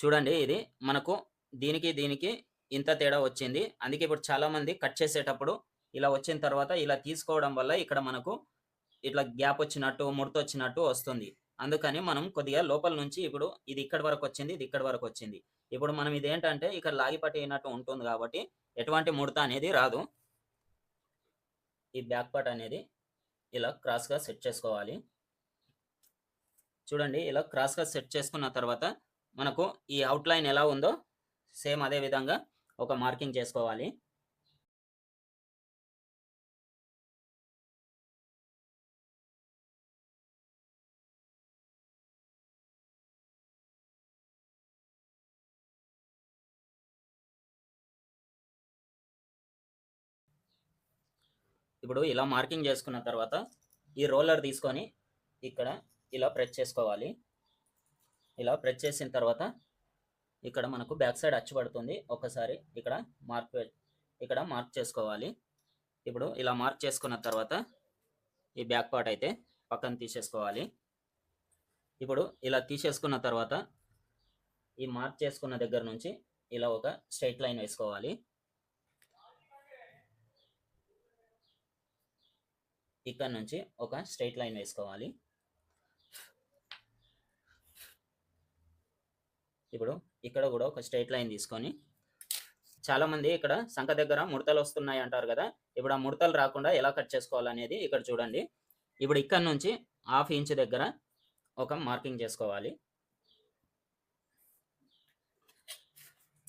చూడండి ఇది మనకు దీనికి దీనికి ఇంత తేడా వచ్చింది. అందుకే ఇప్పుడు చాలామంది కట్ చేసేటప్పుడు ఇలా వచ్చిన తర్వాత ఇలా తీసుకోవడం వల్ల ఇక్కడ మనకు ఇట్లా గ్యాప్ వచ్చినట్టు ముడత వచ్చినట్టు వస్తుంది. అందుకని మనం కొద్దిగా లోపల నుంచి ఇప్పుడు ఇది ఇక్కడ వరకు వచ్చింది ఇది ఇక్కడ వరకు వచ్చింది. ఇప్పుడు మనం ఇది ఏంటంటే ఇక్కడ లాగి పట్టినట్టు ఉంటుంది కాబట్టి ఎటువంటి ముడత అనేది రాదు. ఈ బ్యాక్ పార్ట్ అనేది ఇలా క్రాస్గా సెట్ చేసుకోవాలి. చూడండి ఇలా క్రాస్గా సెట్ చేసుకున్న తర్వాత మనకు ఈ అవుట్లైన్ ఎలా ఉందో సేమ్ అదే విధంగా ఒక మార్కింగ్ చేసుకోవాలి. ఇప్పుడు ఇలా మార్కింగ్ చేసుకున్న తర్వాత ఈ రోలర్ తీసుకొని ఇక్కడ ఇలా ప్రెస్ చేసుకోవాలి. ఇలా ప్రెస్ చేసిన తర్వాత ఇక్కడ మనకు బ్యాక్ సైడ్ అచ్చుపడుతుంది ఒకసారి ఇక్కడ మార్క్ ఇక్కడ మార్క్ చేసుకోవాలి. ఇప్పుడు ఇలా మార్క్ చేసుకున్న తర్వాత ఈ బ్యాక్ పార్ట్ అయితే పక్కన తీసేసుకోవాలి. ఇప్పుడు ఇలా తీసేసుకున్న తర్వాత ఈ మార్క్ చేసుకున్న దగ్గర నుంచి ఇలా ఒక స్ట్రైట్ లైన్ వేసుకోవాలి. ఇక్కడ నుంచి ఒక స్ట్రైట్ లైన్ వేసుకోవాలి. ఇప్పుడు ఇక్కడ కూడా ఒక స్ట్రైట్ లైన్ తీసుకొని చాలా మంది ఇక్కడ సంఖ దగ్గర ముడతలు వస్తున్నాయి అంటారు కదా. ఇప్పుడు ఆ ముడతలు రాకుండా ఎలా కట్ చేసుకోవాలనేది ఇక్కడ చూడండి. ఇప్పుడు ఇక్కడ నుంచి హాఫ్ ఇంచ్ దగ్గర ఒక మార్కింగ్ చేసుకోవాలి.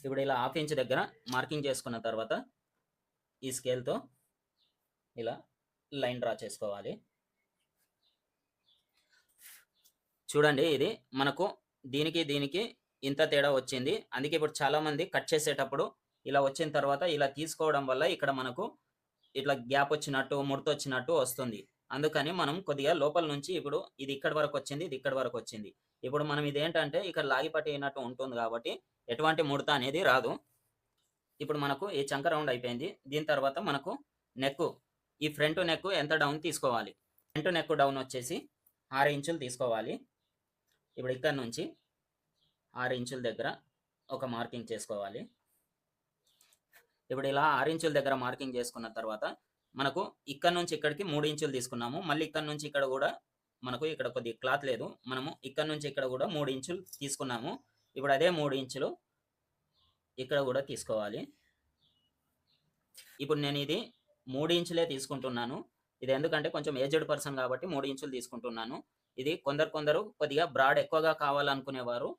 ఇప్పుడు ఇలా హాఫ్ ఇంచ్ దగ్గర మార్కింగ్ చేసుకున్న తర్వాత ఈ స్కేల్తో ఇలా లైన్ డ్రా చేసుకోవాలి. చూడండి ఇది మనకు దీనికి దీనికి ఇంత తేడా వచ్చింది. అందుకే ఇప్పుడు చాలా మంది కట్ చేసేటప్పుడు ఇలా వచ్చిన తర్వాత ఇలా తీసుకోవడం వల్ల ఇక్కడ మనకు ఇట్లా గ్యాప్ వచ్చినట్టు ముడత వచ్చినట్టు వస్తుంది. అందుకని మనం కొద్దిగా లోపల నుంచి ఇప్పుడు ఇది ఇక్కడ వరకు వచ్చింది ఇది ఇక్కడ వరకు వచ్చింది. ఇప్పుడు మనం ఇది ఏంటంటే ఇక్కడ లాగిపట్టి అయినట్టు ఉంటుంది కాబట్టి ఎటువంటి ముడత అనేది రాదు. ఇప్పుడు మనకు ఈ చంక రౌండ్ అయిపోయింది. దీని తర్వాత మనకు నెక్ ఈ ఫ్రంట్ నెక్ ఎంత డౌన్ తీసుకోవాలి? ఫ్రంట్ నెక్ డౌన్ వచ్చేసి ఆరు ఇంచులు తీసుకోవాలి. ఇప్పుడు ఇక్కడ నుంచి ఆరు ఇంచుల దగ్గర ఒక మార్కింగ్ చేసుకోవాలి. ఇప్పుడు ఇలా ఆరు ఇంచుల దగ్గర మార్కింగ్ చేసుకున్న తర్వాత మనకు ఇక్కడ నుంచి ఇక్కడికి మూడు ఇంచులు తీసుకున్నాము. మళ్ళీ ఇక్కడ నుంచి ఇక్కడ కూడా మనకు ఇక్కడ కొద్ది క్లాత్ లేదు. మనము ఇక్కడ నుంచి ఇక్కడ కూడా మూడు ఇంచులు తీసుకున్నాము. ఇప్పుడు అదే మూడు ఇంచులు ఇక్కడ కూడా తీసుకోవాలి. ఇప్పుడు నేను ఇది మూడు ఇంచులే తీసుకుంటున్నాను. ఇది ఎందుకంటే కొంచెం ఏజ్డ్ పర్సన్ కాబట్టి మూడు ఇంచులు తీసుకుంటున్నాను. ఇది కొందరు కొందరు కొద్దిగా బ్రాడ్ ఎక్కువగా కావాలనుకునేవారు.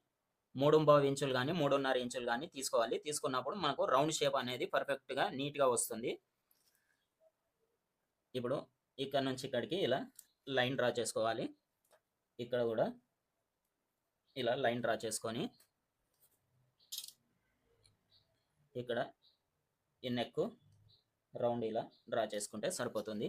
మూడు బావు ఇంచులు కానీ మూడున్నర ఇంచులు కానీ తీసుకోవాలి. తీసుకున్నప్పుడు మనకు రౌండ్ షేప్ అనేది పర్ఫెక్ట్గా నీట్గా వస్తుంది. ఇప్పుడు ఇక్కడ నుంచి ఇక్కడికి ఇలా లైన్ డ్రా చేసుకోవాలి. ఇక్కడ కూడా ఇలా లైన్ డ్రా చేసుకొని ఇక్కడ ఈ నెక్ రౌండ్ ఇలా డ్రా చేసుకుంటే సరిపోతుంది.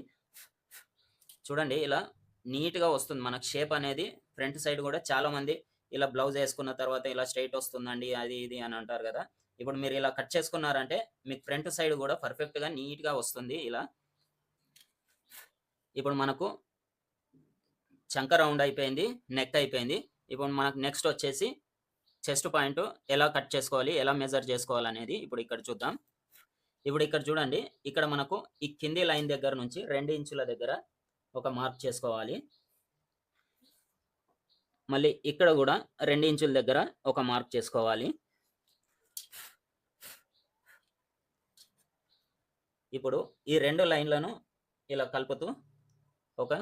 చూడండి ఇలా నీట్గా వస్తుంది. మనకు షేప్ అనేది ఫ్రంట్ సైడ్ కూడా చాలామంది ఇలా బ్లౌజ్ వేసుకున్న తర్వాత ఇలా స్ట్రైట్ వస్తుందండి అది ఇది అని అంటారు కదా. ఇప్పుడు మీరు ఇలా కట్ చేసుకున్నారంటే మీకు ఫ్రంట్ సైడ్ కూడా పర్ఫెక్ట్గా నీట్గా వస్తుంది ఇలా. ఇప్పుడు మనకు చంక రౌండ్ అయిపోయింది నెక్ అయిపోయింది. ఇప్పుడు మనకు నెక్స్ట్ వచ్చేసి చెస్ట్ పాయింట్ ఎలా కట్ చేసుకోవాలి ఎలా మెజర్ చేసుకోవాలి అనేది ఇప్పుడు ఇక్కడ చూద్దాం. ఇప్పుడు ఇక్కడ చూడండి ఇక్కడ మనకు ఈ కింది లైన్ దగ్గర నుంచి రెండు ఇంచుల దగ్గర ఒక మార్క్ చేసుకోవాలి. మళ్ళీ ఇక్కడ కూడా రెండు ఇంచుల దగ్గర ఒక మార్క్ చేసుకోవాలి. ఇప్పుడు ఈ రెండు లైన్లను ఇలా కలుపుతూ ఒక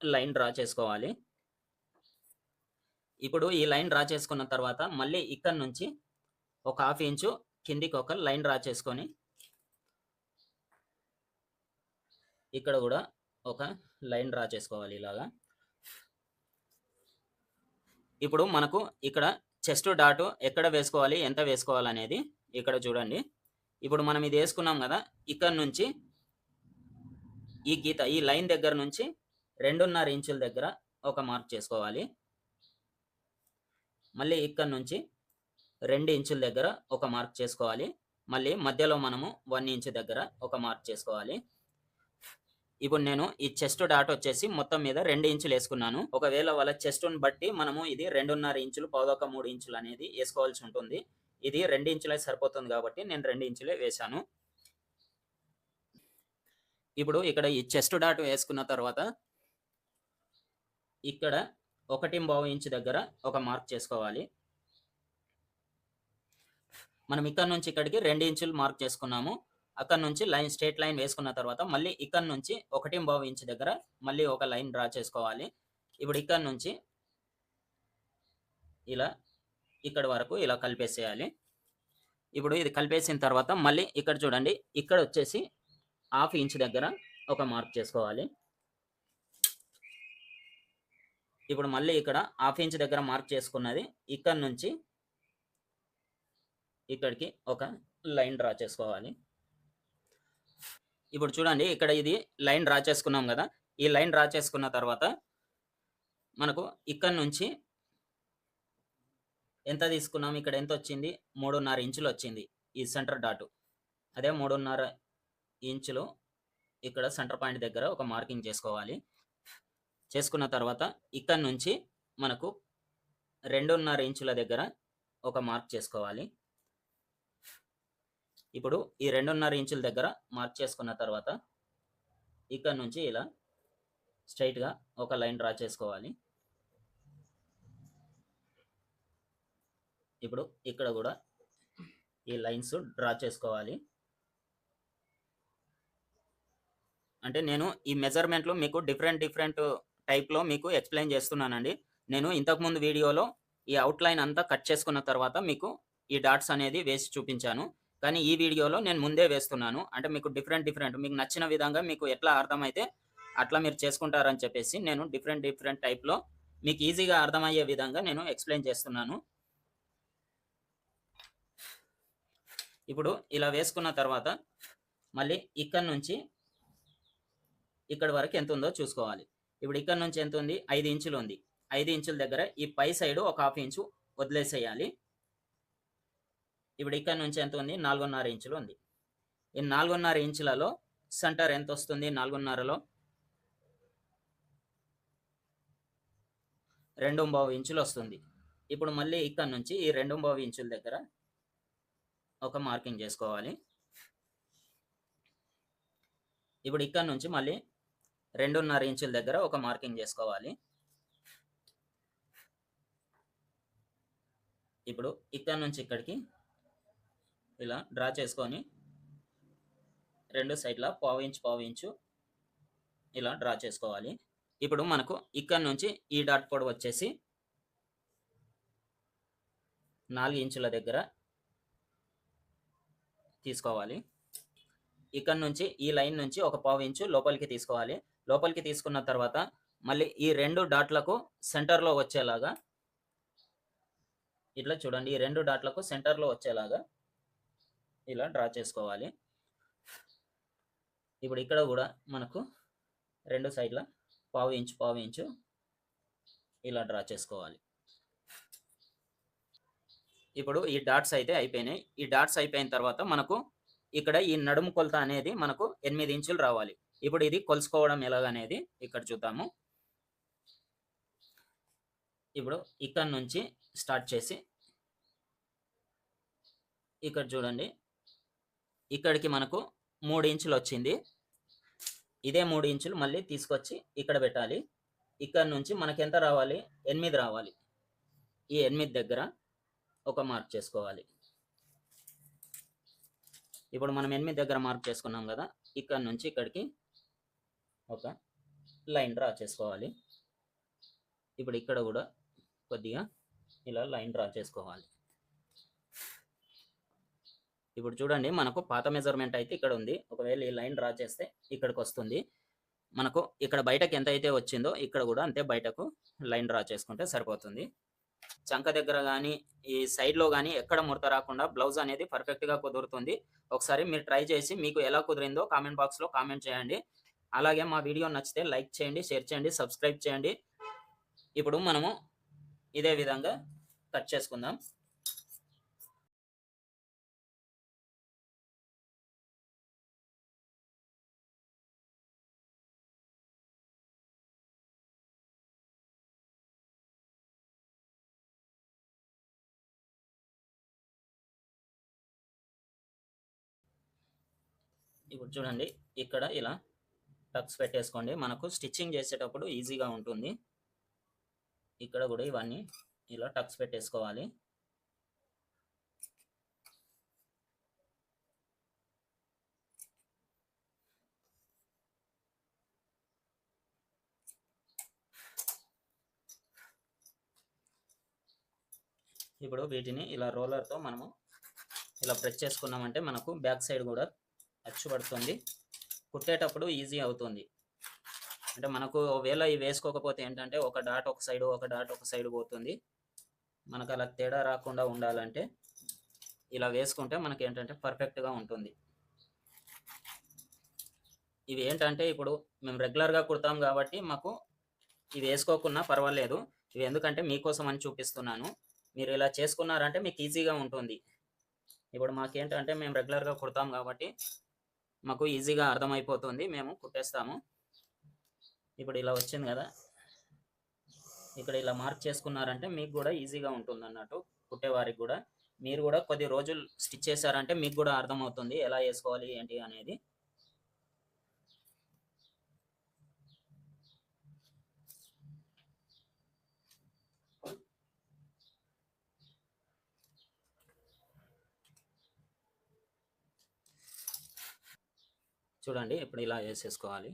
లైన్ డ్రా చేసుకోవాలి. ఇప్పుడు ఈ లైన్ డ్రా చేసుకున్న తర్వాత మళ్ళీ ఇక్కడ నుంచి ఒక హాఫ్ ఇంచు కిందికి ఒక లైన్ డ్రా చేసుకొని ఇక్కడ కూడా ఒక లైన్ డ్రా చేసుకోవాలి ఇలాగా. ఇప్పుడు మనకు ఇక్కడ చెస్ట్ డాట్ ఎక్కడ వేసుకోవాలి ఎంత వేసుకోవాలి అనేది ఇక్కడ చూడండి. ఇప్పుడు మనం ఇది వేసుకున్నాం కదా ఇక్కడ నుంచి ఈ గీత ఈ లైన్ దగ్గర నుంచి రెండున్నర ఇంచుల దగ్గర ఒక మార్క్ చేసుకోవాలి. మళ్ళీ ఇక్కడ నుంచి రెండు ఇంచుల దగ్గర ఒక మార్క్ చేసుకోవాలి. మళ్ళీ మధ్యలో మనము వన్ ఇంచు దగ్గర ఒక మార్క్ చేసుకోవాలి. ఇప్పుడు నేను ఈ చెస్ట్ డాట్ వచ్చేసి మొత్తం మీద రెండు ఇంచులు వేసుకున్నాను. ఒకవేళ వాళ్ళ చెస్ట్ బట్టి మనము ఇది రెండున్నర ఇంచులు పదొక మూడు ఇంచులు అనేది వేసుకోవాల్సి ఉంటుంది. ఇది రెండు ఇంచులే సరిపోతుంది కాబట్టి నేను రెండు ఇంచులే వేశాను. ఇప్పుడు ఇక్కడ ఈ చెస్ట్ డాట్ వేసుకున్న తర్వాత ఇక్కడ ఒకటి బావు ఇంచు దగ్గర ఒక మార్క్ చేసుకోవాలి. మనం ఇక్కడ నుంచి ఇక్కడికి రెండు ఇంచులు మార్క్ చేసుకున్నాము. అక్కడ నుంచి లైన్ స్ట్రేట్ లైన్ వేసుకున్న తర్వాత మళ్ళీ ఇక్కడ నుంచి ఒకటి బావు ఇంచ్ దగ్గర మళ్ళీ ఒక లైన్ డ్రా చేసుకోవాలి. ఇప్పుడు ఇక్కడ నుంచి ఇలా ఇక్కడ వరకు ఇలా కలిపేసేయాలి. ఇప్పుడు ఇది కలిపేసిన తర్వాత మళ్ళీ ఇక్కడ చూడండి ఇక్కడ వచ్చేసి హాఫ్ ఇంచ్ దగ్గర ఒక మార్క్ చేసుకోవాలి. ఇప్పుడు మళ్ళీ ఇక్కడ హాఫ్ ఇంచ్ దగ్గర మార్క్ చేసుకున్నది ఇక్కడ నుంచి ఇక్కడికి ఒక లైన్ డ్రా చేసుకోవాలి. ఇప్పుడు చూడండి ఇక్కడ ఇది లైన్ డ్రా చేసుకున్నాం కదా. ఈ లైన్ డ్రా చేసుకున్న తర్వాత మనకు ఇక్కడ నుంచి ఎంత తీసుకున్నాం? ఇక్కడ ఎంత వచ్చింది? మూడున్నర ఇంచులు వచ్చింది ఈ సెంటర్ డాటు. అదే మూడున్నర ఇంచులు ఇక్కడ సెంటర్ పాయింట్ దగ్గర ఒక మార్కింగ్ చేసుకోవాలి. చేసుకున్న తర్వాత ఇక్కడ నుంచి మనకు రెండున్నర ఇంచుల దగ్గర ఒక మార్క్ చేసుకోవాలి. ఇప్పుడు ఈ రెండున్నర ఇంచుల దగ్గర మార్క్ చేసుకున్న తర్వాత ఇక్కడ నుంచి ఇలా స్ట్రైట్గా ఒక లైన్ డ్రా చేసుకోవాలి. ఇప్పుడు ఇక్కడ కూడా ఈ లైన్స్ డ్రా చేసుకోవాలి. అంటే నేను ఈ మెజర్మెంట్లు మీకు డిఫరెంట్ డిఫరెంట్ టైప్లో మీకు ఎక్స్ప్లెయిన్ చేస్తున్నానండి. నేను ఇంతకుముందు వీడియోలో ఈ అవుట్లైన్ అంతా కట్ చేసుకున్న తర్వాత మీకు ఈ డాట్స్ అనేది వేసి చూపించాను. కానీ ఈ వీడియోలో నేను ముందే వేస్తున్నాను. అంటే మీకు డిఫరెంట్ డిఫరెంట్ మీకు నచ్చిన విధంగా మీకు ఎట్లా అర్థమైతే అట్లా మీరు చేసుకుంటారని చెప్పేసి నేను డిఫరెంట్ డిఫరెంట్ టైప్లో మీకు ఈజీగా అర్థమయ్యే విధంగా నేను ఎక్స్ప్లెయిన్ చేస్తున్నాను. ఇప్పుడు ఇలా వేసుకున్న తర్వాత మళ్ళీ ఇక్కడ నుంచి ఇక్కడ వరకు ఎంత ఉందో చూసుకోవాలి. ఇప్పుడు ఇక్కడ నుంచి ఎంత ఉంది? ఐదు ఇంచులు ఉంది. ఐదు ఇంచుల దగ్గర ఈ పై సైడ్ ఒక హాఫ్ ఇంచు వదిలేసేయాలి. ఇప్పుడు ఇక్కడ నుంచి ఎంత ఉంది? నాలుగున్నర ఇంచులు ఉంది. ఈ నాలుగున్నర ఇంచులలో సెంటర్ ఎంత వస్తుంది? నాలుగున్నరలో రెండు బావు ఇంచులు వస్తుంది. ఇప్పుడు మళ్ళీ ఇక్కడ నుంచి ఈ రెండు బావు ఇంచుల దగ్గర ఒక మార్కింగ్ చేసుకోవాలి. ఇప్పుడు ఇక్కడ నుంచి మళ్ళీ రెండున్నర ఇంచుల దగ్గర ఒక మార్కింగ్ చేసుకోవాలి. ఇప్పుడు ఇక్కడ నుంచి ఇక్కడికి ఇలా డ్రా చేసుకొని రెండు సైడ్ల పావు ఇంచు పావు ఇంచు ఇలా డ్రా చేసుకోవాలి. ఇప్పుడు మనకు ఇక్కడ నుంచి ఈ డాట్ పొడవు వచ్చేసి నాలుగు ఇంచుల దగ్గర తీసుకోవాలి. ఇక్కడ నుంచి ఈ లైన్ నుంచి ఒక పావు ఇంచు లోపలికి తీసుకోవాలి. లోపలికి తీసుకున్న తర్వాత మళ్ళీ ఈ రెండు డాట్లకు సెంటర్లో వచ్చేలాగా ఇట్లా చూడండి ఈ రెండు డాట్లకు సెంటర్లో వచ్చేలాగా ఇలా డ్రా చేసుకోవాలి. ఇప్పుడు ఇక్కడ కూడా మనకు రెండు సైడ్ల పావు ఇంచు పావు ఇంచు ఇలా డ్రా చేసుకోవాలి. ఇప్పుడు ఈ డాట్స్ అయితే అయిపోయినాయి. ఈ డాట్స్ అయిపోయిన తర్వాత మనకు ఇక్కడ ఈ నడుము కొలత అనేది మనకు ఎనిమిది ఇంచులు రావాలి. ఇప్పుడు ఇది కొలుసుకోవడం ఎలాగనేది ఇక్కడ చూద్దాము. ఇప్పుడు ఇక్కడ నుంచి స్టార్ట్ చేసి ఇక్కడ చూడండి. ఇక్కడికి మనకు మూడు ఇంచులు వచ్చింది. ఇదే మూడు ఇంచులు మళ్ళీ తీసుకొచ్చి ఇక్కడ పెట్టాలి. ఇక్కడ నుంచి మనకి ఎంత రావాలి? ఎనిమిది రావాలి. ఈ ఎనిమిది దగ్గర ఒక మార్క్ చేసుకోవాలి. ఇప్పుడు మనం ఎనిమిది దగ్గర మార్క్ చేసుకున్నాం కదా ఇక్కడ నుంచి ఇక్కడికి ఒక లైన్ డ్రా చేసుకోవాలి. ఇప్పుడు ఇక్కడ కూడా కొద్దిగా ఇలా లైన్ డ్రా చేసుకోవాలి. ఇప్పుడు చూడండి మనకు పాత మెజర్మెంట్ అయితే ఇక్కడ ఉంది. ఒకవేళ ఈ లైన్ డ్రా చేస్తే ఇక్కడికి వస్తుంది. మనకు ఇక్కడ బయటకు ఎంత అయితే వచ్చిందో ఇక్కడ కూడా అంతే బయటకు లైన్ డ్రా చేసుకుంటే సరిపోతుంది. చంక దగ్గర కానీ ఈ సైడ్లో కానీ ఎక్కడ ముడత రాకుండా బ్లౌజ్ అనేది పర్ఫెక్ట్గా కుదురుతుంది. ఒకసారి మీరు ట్రై చేసి మీకు ఎలా కుదిరిందో కామెంట్ బాక్స్లో కామెంట్ చేయండి. అలాగే మా వీడియో నచ్చితే లైక్ చేయండి షేర్ చేయండి సబ్స్క్రైబ్ చేయండి. ఇప్పుడు మనము ఇదే విధంగా కట్ చేసుకుందాం. ఇప్పుడు చూడండి. ఇక్కడ ఇలా టక్స్ పెట్టేసుకోండి. మనకు స్టిచ్చింగ్ చేసేటప్పుడు ఈజీగా ఉంటుంది. ఇక్కడ కూడా ఇవన్నీ ఇలా టక్స్ పెట్టేసుకోవాలి. ఇప్పుడు వీటిని ఇలా రోలర్తో మనము ఇలా ప్రెస్ చేసుకున్నామంటే మనకు బ్యాక్ సైడ్ కూడా అచ్చు పడుతుంది. కుట్టేటప్పుడు ఈజీ అవుతుంది. అంటే మనకు ఒకవేళ ఇవి వేసుకోకపోతే ఏంటంటే ఒక డాట్ ఒక సైడ్ ఒక డాట్ ఒక సైడ్ పోతుంది. మనకు అలా తేడా రాకుండా ఉండాలంటే ఇలా వేసుకుంటే మనకి ఏంటంటే పర్ఫెక్ట్గా ఉంటుంది. ఇవి ఏంటంటే ఇప్పుడు మేము రెగ్యులర్గా కుడతాం కాబట్టి మాకు ఇవి వేసుకోకున్నా పర్వాలేదు. ఇవి ఎందుకంటే మీకోసం అని చూపిస్తున్నాను. మీరు ఇలా చేసుకున్నారంటే మీకు ఈజీగా ఉంటుంది. ఇప్పుడు మాకేంటంటే మేము రెగ్యులర్గా కుడతాం కాబట్టి మాకు ఈజీగా అర్థమైపోతుంది. మేము కుట్టేస్తాము. ఇప్పుడు ఇలా వచ్చింది కదా. ఇక్కడ ఇలా మార్క్ చేసుకున్నారంటే మీకు కూడా ఈజీగా ఉంటుంది అన్నట్టు కుట్టేవారికి కూడా. మీరు కూడా కొద్ది రోజులు స్టిచ్ చేశారంటే మీకు కూడా అర్థమవుతుంది. ఎలా వేసుకోవాలి ఏంటి అనేది. చూడండి ఇప్పుడు ఇలా వేసేసుకోవాలి.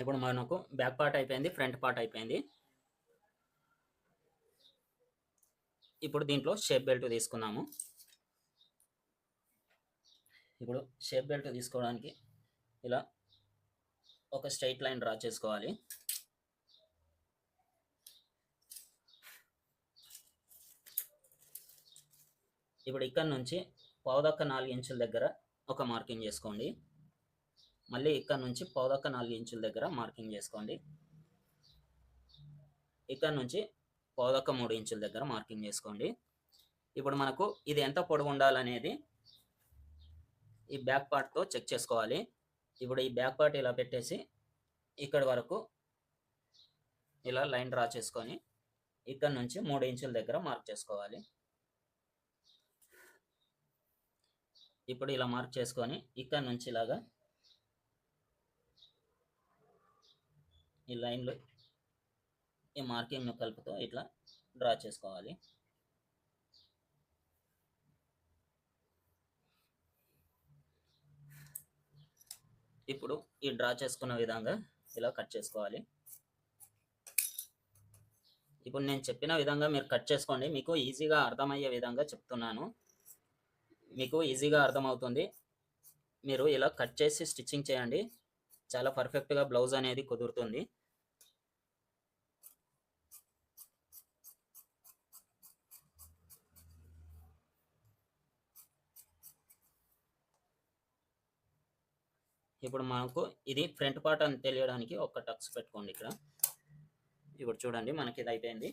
ఇప్పుడు మనకు బ్యాక్ పార్ట్ అయిపోయింది ఫ్రంట్ పార్ట్ అయిపోయింది. ఇప్పుడు దీంట్లో షేప్ బెల్ట్ తీసుకున్నాము. ఇప్పుడు షేప్ బెల్ట్ తీసుకోవడానికి ఇలా ఒక స్ట్రైట్ లైన్ డ్రా చేసుకోవాలి. ఇప్పుడు ఇక్కడ నుంచి పావుదక్క నాలుగు ఇంచుల దగ్గర ఒక మార్కింగ్ చేసుకోండి. మళ్ళీ ఇక్కడ నుంచి పావుదక్క నాలుగు ఇంచుల దగ్గర మార్కింగ్ చేసుకోండి. ఇక్కడ నుంచి పావుదక్క మూడు ఇంచుల దగ్గర మార్కింగ్ చేసుకోండి. ఇప్పుడు మనకు ఇది ఎంత పొడవు ఉండాలనేది ఈ బ్యాక్ పార్ట్తో చెక్ చేసుకోవాలి. ఇప్పుడు ఈ బ్యాక్ పార్ట్ ఇలా పెట్టేసి ఇక్కడి వరకు ఇలా లైన్ డ్రా చేసుకొని ఇక్కడ నుంచి మూడు ఇంచుల దగ్గర మార్క్ చేసుకోవాలి. ఇప్పుడు ఇలా మార్క్ చేసుకొని ఇక్కడ నుంచి ఇలాగా ఈ లైన్లో ఈ మార్కింగ్ కలుపుతూ ఇట్లా డ్రా చేసుకోవాలి. ఇప్పుడు ఈ డ్రా చేసుకున్న విధంగా ఇలా కట్ చేసుకోవాలి. ఇప్పుడు నేను చెప్పిన విధంగా మీరు కట్ చేసుకోండి. మీకు ఈజీగా అర్థమయ్యే విధంగా చెప్తున్నాను. మీకు ఈజీగా అర్థమవుతుంది. మీరు ఇలా కట్ చేసి స్టిచ్చింగ్ చేయండి. చాలా పర్ఫెక్ట్గా బ్లౌజ్ అనేది కుదురుతుంది. ఇప్పుడు మనకు ఇది ఫ్రంట్ పార్ట్ అని తెలియడానికి ఒక టక్స్ పెట్టుకోండి ఇక్కడ. ఇప్పుడు చూడండి మనకి ఇది అయిపోయింది.